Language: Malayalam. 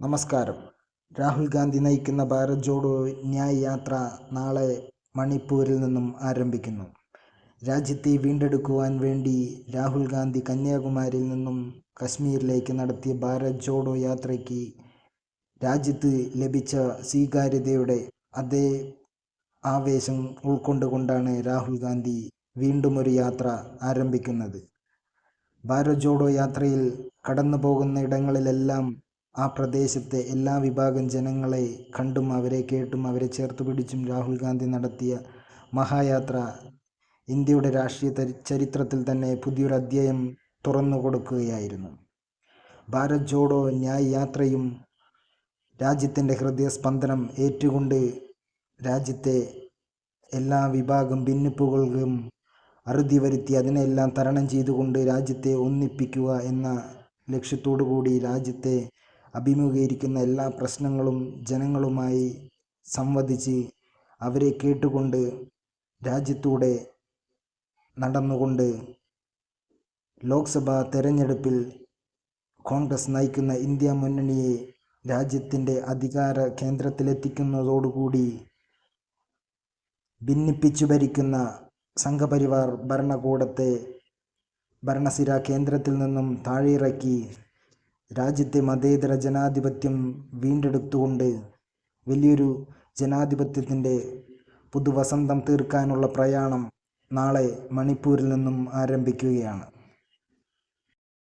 നമസ്കാരം. രാഹുൽ ഗാന്ധി നയിക്കുന്ന ഭാരത് ജോഡോ ന്യായ് യാത്ര നാളെ മണിപ്പൂരിൽ നിന്നും ആരംഭിക്കുന്നു. രാജ്യത്തെ വീണ്ടെടുക്കുവാൻ വേണ്ടി രാഹുൽ ഗാന്ധി കന്യാകുമാരിയിൽ നിന്നും കശ്മീരിലേക്ക് നടത്തിയ ഭാരത് ജോഡോ യാത്രയ്ക്ക് രാജ്യത്ത് ലഭിച്ച സ്വീകാര്യതയുടെ അതേ ആവേശം ഉൾക്കൊണ്ടുകൊണ്ടാണ് രാഹുൽ ഗാന്ധി വീണ്ടും ഒരു യാത്ര ആരംഭിക്കുന്നത്. ഭാരത് ജോഡോ യാത്രയിൽ കടന്നു പോകുന്ന ഇടങ്ങളിലെല്ലാം ആ പ്രദേശത്തെ എല്ലാ വിഭാഗം ജനങ്ങളെ കണ്ടും അവരെ കേട്ടും അവരെ ചേർത്ത് പിടിച്ചും രാഹുൽ ഗാന്ധി നടത്തിയ മഹായാത്ര ഇന്ത്യയുടെ രാഷ്ട്രീയ ചരിത്രത്തിൽ തന്നെ പുതിയൊരു അധ്യായം തുറന്നു കൊടുക്കുകയായിരുന്നു. ഭാരത് ജോഡോ ന്യായ് യാത്രയും രാജ്യത്തിന്റെ ഹൃദയസ്പന്ദനം ഏറ്റുകൊണ്ട് രാജ്യത്തെ എല്ലാ വിഭാഗം ഭിന്നിപ്പുകൾക്കും അറുതി വരുത്തി അതിനെല്ലാം തരണം ചെയ്തുകൊണ്ട് രാജ്യത്തെ ഒന്നിപ്പിക്കുക എന്ന ലക്ഷ്യത്തോടു കൂടി രാജ്യത്തെ അഭിമുഖീകരിക്കുന്ന എല്ലാ പ്രശ്നങ്ങളും ജനങ്ങളുമായി സംവദിച്ച് അവരെ കേട്ടുകൊണ്ട് രാജ്യത്തൂടെ നടന്നുകൊണ്ട് ലോക്സഭാ തെരഞ്ഞെടുപ്പിൽ കോൺഗ്രസ് നയിക്കുന്ന ഇന്ത്യ മുന്നണിയെ രാജ്യത്തിന്റെ അധികാര കേന്ദ്രത്തിലെത്തിക്കുന്നതോടുകൂടി ഭിന്നിപ്പിച്ചു ഭരിക്കുന്ന സംഘപരിവാർ ഭരണകൂടത്തെ ഭരണസിര കേന്ദ്രത്തിൽ നിന്നും താഴെയിറക്കി രാജ്യത്തെ മതേതര ജനാധിപത്യം വീണ്ടെടുത്തുകൊണ്ട് വലിയൊരു ജനാധിപത്യത്തിന്റെ പുതുവസന്തം തീർക്കാനുള്ള പ്രയാണം നാളെ മണിപ്പൂരിൽ നിന്നും ആരംഭിക്കുകയാണ്.